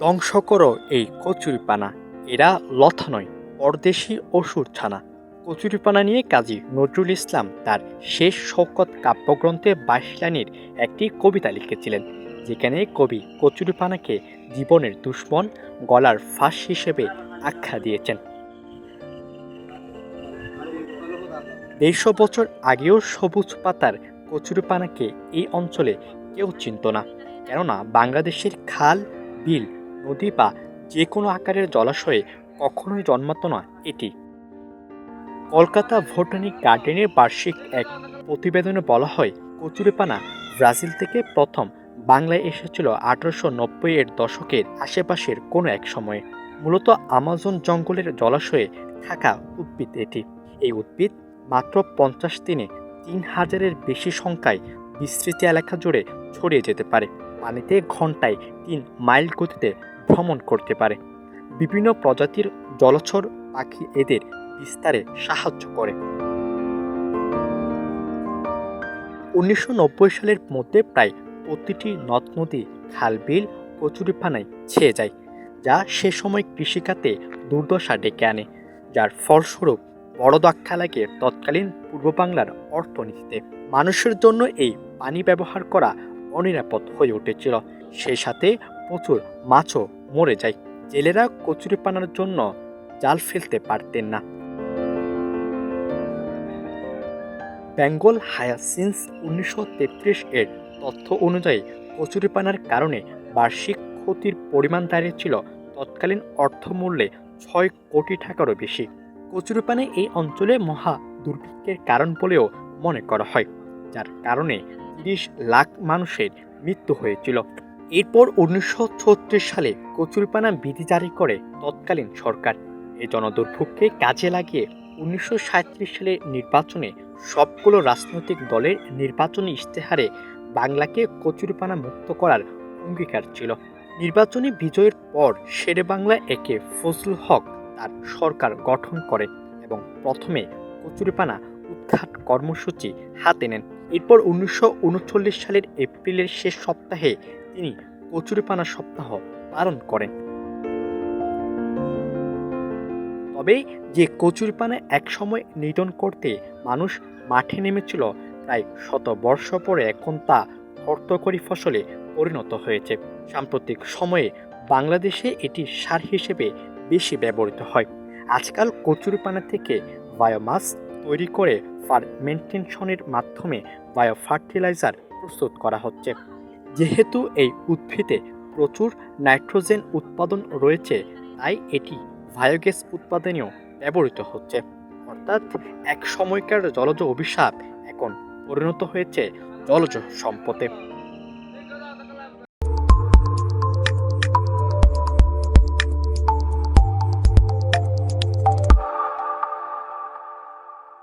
ধ্বংস করো এই কচুরিপানা। এরা লথা নয়, পরদেশি অসুর ছানা। কচুরিপানা নিয়ে কাজী নজরুল ইসলাম তার শেষ শৌকত কাব্যগ্রন্থে বাইশলানির একটি কবিতা লিখেছিলেন, যেখানে কবি কচুরিপানাকে জীবনের দুশ্মন, গলার ফাঁস হিসেবে আখ্যা দিয়েছেন। দেড়শো বছর আগেও সবুজ পাতার কচুরিপানাকে এই অঞ্চলে কেউ চিনত না। কেননা বাংলাদেশের খাল, বিল, নদী বা যে কোনো আকারের জলাশয়ে কখনোই জন্মাতো না এটি। কলকাতা ভোটানিক গার্ডেনের বার্ষিক এক প্রতিবেদনে বলা হয়, কচুরিপানা ব্রাজিল থেকে প্রথম বাংলায় এসেছিল আঠারোশো নব্বই এর দশকের আশেপাশের কোনো এক সময়ে। মূলত আমাজন জঙ্গলের জলাশয়ে থাকা উদ্ভিদ এটি। এই উদ্ভিদ মাত্র পঞ্চাশ দিনে তিন হাজারের বেশি সংখ্যায় বিস্তৃত এলাকা জুড়ে ছড়িয়ে যেতে পারে। পানিতে ঘন্টায় তিন মাইল গতিতে ভ্রমণ করতে পারে। বিভিন্ন প্রজাতির জলচর পাখি এদের বিস্তারে সাহায্য করে। উনিশশো নব্বই সালের মধ্যে প্রায় প্রতিটি নদ নদী খাল বিল কচুরিপানায় ছেয়ে যায়, যা সে সময় কৃষিখাতে দুর্দশা ডেকে আনে, যার ফলস্বরূপ বড় ধাক্কা লাগে তৎকালীন পূর্ব বাংলার অর্থনীতিতে মানুষের জন্য এই পানি ব্যবহার করা অনিরাপদ হয়ে উঠেছিল। সেই সাথে প্রচুর মাছও মরে যায়। জেলেরা কচুরিপানার জন্য জাল ফেলতে পারতেন না। বেঙ্গল হায়াসিন্স উনিশশো তেত্রিশ এর তথ্য অনুযায়ী কচুরিপানার কারণে বার্ষিক ক্ষতির পরিমাণ দাঁড়িয়েছিল তৎকালীন অর্থমূল্যে ছয় কোটি টাকারও বেশি। কচুরিপানা এই অঞ্চলে মহা দুর্ভিক্ষের কারণ বলেও মনে করা হয়, যার কারণে তিরিশ লাখ মানুষের মৃত্যু হয়েছিল। এরপর উনিশশো ছত্রিশ সালে কচুরিপানা বিধি জারি করে তৎকালীন সরকার। এই জনদুর্ভোগকে কাজে লাগিয়ে উনিশশো সালে নির্বাচনে সবগুলো রাজনৈতিক দলের নির্বাচনী ইশতেহারে বাংলাকে কচুরিপানা মুক্ত করার অঙ্গীকার ছিল। নির্বাচনী বিজয়ের পর শেরে বাংলা একে ফজলুল হক তার সরকার গঠন করেন এবং প্রথমে কচুরিপানা উৎখাত কর্মসূচি হাতে নেন। এরপর উনিশশো উনচল্লিশ সালের এপ্রিলের শেষ সপ্তাহে তিনি কচুরিপানা সপ্তাহ পালন করেন। তবে যে কচুরিপানা একসময় নিধন করতে মানুষ মাঠে নেমেছিল, প্রায় শত বর্ষ পরে এখন তা অর্থকরী ফসলে পরিণত হয়েছে। সাম্প্রতিক সময়ে বাংলাদেশে এটি সার হিসেবে বেশি ব্যবহৃত হয়। আজকাল কচুরিপানা থেকে বায়োমাস তৈরি করে ফার্মেন্টেশনের মাধ্যমে বায়ো ফার্টিলাইজার প্রস্তুত করা হচ্ছে। যেহেতু এই উদ্ভিদে প্রচুর নাইট্রোজেন উৎপাদন রয়েছে, তাই এটি বায়োগ্যাস উৎপাদনেও ব্যবহৃত হচ্ছে। অর্থাৎ এক সময়কার জলজ অভিশাপ এখন পরিণত হয়েছে জলজ সম্পদে।